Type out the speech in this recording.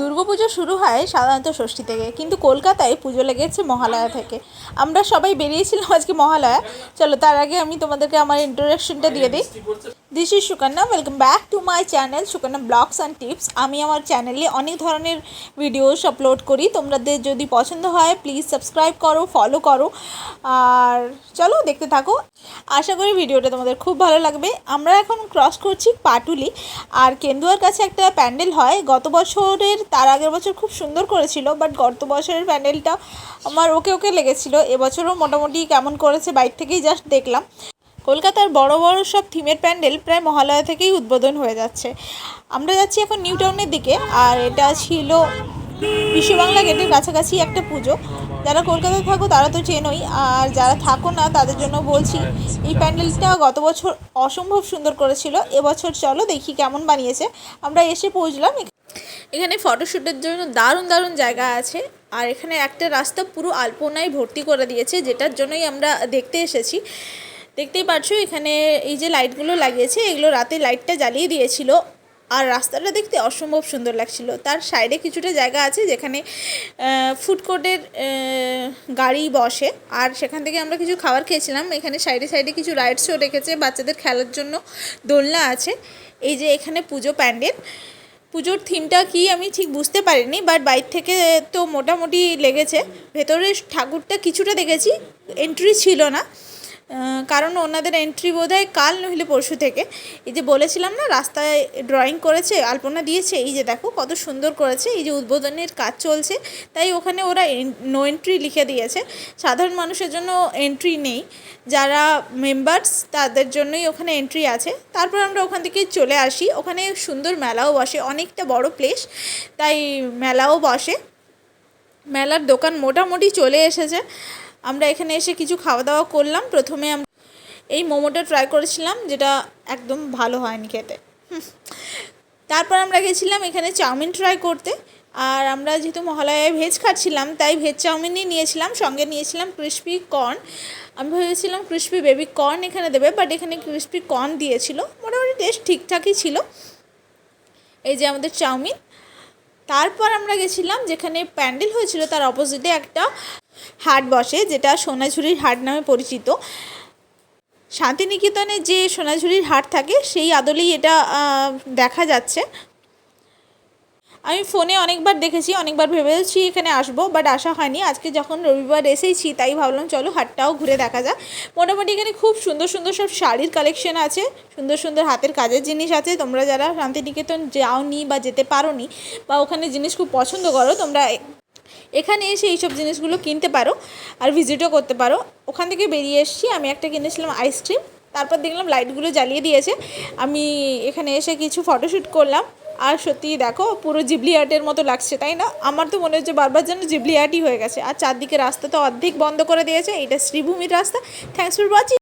দুর্গাপুজো শুরু হয় সাধারণত ষষ্ঠী থেকে, কিন্তু কলকাতায় পুজো লেগেছে মহালয়া থেকে। আমরা সবাই বেরিয়েছিলাম আজকে মহালয়া। চলো, তার আগে আমি তোমাদেরকে আমার ইন্ট্রোডাকশনটা দিয়ে দিই। This is Sukanya welcome back to my channel Sukanya blogs and tips আমি আমার চ্যানেলে অনেক ধরনের ভিডিওস আপলোড করি। তোমাদের যদি পছন্দ হয় প্লিজ সাবস্ক্রাইব করো ফলো করো। আর চলো দেখতে থাকো। আশা করি ভিডিওটা তোমাদের খুব ভালো লাগবে। আমরা এখন ক্রস করছি পাটুলি। আর কেন্দুয়ার কাছে একটা প্যান্ডেল হয়। গত বছরের, তার আগের বছর খুব সুন্দর করেছিল বাট গত বছরের প্যান্ডেলটা আমার ওকে ওকে লেগেছিলো। এবছরও মোটামুটি কেমন করেছে বাইক থেকেই জাস্ট দেখলাম। কলকাতার বড় বড় সব থিমের প্যান্ডেল প্রায় মহালয়া থেকেই উদ্বোধন হয়ে যাচ্ছে। আমরা যাচ্ছি এখন নিউ টাউনের দিকে, আর এটা ছিল বিশ্ববাংলা গেটের কাছাকাছি একটা পুজো। যারা কলকাতায় থাকো তারা তো চেনোই, আর যারা থাকো না তাদের জন্য বলছি, এই প্যান্ডেলটা গত বছর অসম্ভব সুন্দর করেছিল। এবছর চলো দেখি কেমন বানিয়েছে। আমরা এসে পৌঁছলাম। এখানে ফটোশ্যুটের জন্য দারুণ দারুণ জায়গা আছে, আর এখানে একটা রাস্তা পুরো আলপনায় ভর্তি করে দিয়েছে, যেটার জন্যই আমরা দেখতে এসেছি। দেখতেই পাচ্ছ এখানে এই যে লাইটগুলো লাগিয়েছে, এগুলো রাতে লাইটটা জ্বালিয়ে দিয়েছিল। আর রাস্তাটা দেখতে অসম্ভব সুন্দর লাগছিল। তার সাইডে কিছুটা জায়গা আছে যেখানে ফুড কোর্টের গাড়ি বসে। আর সেখান থেকে আমরা কিছু খাবার খেয়েছিলাম। এখানে সাইডে সাইডে কিছু রাইডসও রেখেছে। বাচ্চাদের খেলার জন্য দোলনা আছে। এই যে এখানে পুজো প্যান্ডেল। পুজোর থিমটা কি আমি ঠিক বুঝতে পারিনি বাট বাইর থেকে তো মোটামুটি লেগেছে। ভেতরে ঠাকুরটা কিছুটা দেখেছি। এন্ট্রি ছিল না। কারণ ওনাদের এন্ট্রি বোধ হয় কাল নইলে পরশু থেকে। এই যে বলেছিলাম না, রাস্তায় ড্রয়িং করেছে, আলপনা দিয়েছে, এই যে দেখো কত সুন্দর করেছে, এই যে উদ্বোধনের কাজ চলছে, তাই ওখানে ওরা নো এন্ট্রি লিখে দিয়েছে। সাধারণ মানুষের জন্য এন্ট্রি নেই, যারা মেম্বার্স তাদের জন্যই ওখানে এন্ট্রি আছে। তারপর আমরা ওখান থেকে চলে আসি, ওখানে সুন্দর মেলাও বসে, অনেকটা বড় প্লেস তাই মেলাও বসে। মেলার দোকান মোটামুটি চলে এসেছে। আমরা এখানে এসে কিছু খাওয়া দাওয়া করলাম। প্রথমে আমরা এই মোমোটা ট্রাই করেছিলাম, যেটা একদম ভালো হয়নি খেতে। তারপর আমরা গেছিলাম এখানে চাউমিন ট্রাই করতে। আর আমরা যেহেতু মহালয়ায় ভেজ খাচ্ছিলাম, তাই ভেজ চাউমিনই নিয়েছিলাম, সঙ্গে নিয়েছিলাম ক্রিসপি কর্ন আমি ভেবেছিলাম ক্রিসপি বেবি কর্ন এখানে দেবে বাট এখানে ক্রিসপি কর্ন দিয়েছিল। মোটামুটি টেস্ট ঠিকঠাকই ছিল। এই যে আমাদের চাউমিন। তারপর আমরা গেছিলাম যেখানে প্যান্ডেল হয়েছিল, তার অপোজিটে একটা হাট বসে, যেটা সোনাঝুরির হাট নামে পরিচিত। শান্তিনিকেতনে যে সোনাঝুরির হাট থাকে, সেই আদলেই এটা দেখা যাচ্ছে। আমি ফোনে অনেকবার দেখেছি, অনেকবার ভেবেছি এখানে আসব বাট আসা হয়নি। আজকে যখন রবিবার এসেইছি তাই ভাবলাম চলো হাটটাও ঘুরে দেখা যাক। মোটামুটি এখানে খুব সুন্দর সুন্দর সব শাড়ির কালেকশন আছে, সুন্দর সুন্দর হাতের কাজের জিনিস আছে। তোমরা যারা শান্তিনিকেতন যাওনি বা যেতে পারো নি বা ওখানে জিনিস খুব পছন্দ করো, তোমরা এখানে এসে এইসব জিনিসগুলো কিনতে পারো আর ভিজিটও করতে পারো। ওখান থেকে বেরিয়ে এসেছি, আমি একটা কিনেছিলাম আইসক্রিম তারপর দেখলাম লাইটগুলো জ্বালিয়ে দিয়েছে। আমি এখানে এসে কিছু ফটোশ্যুট করলাম। আর সত্যি দেখো, পুরো জিবলি আর্টের মতো লাগছে, তাই না? আমার তো মনে হচ্ছে বারবার যেন জিবলি আর্টই হয়ে গেছে। আর চারদিকে রাস্তা তো অর্ধেক বন্ধ করে দিয়েছে, এটা শ্রীভূমির রাস্তা। Thanks for watching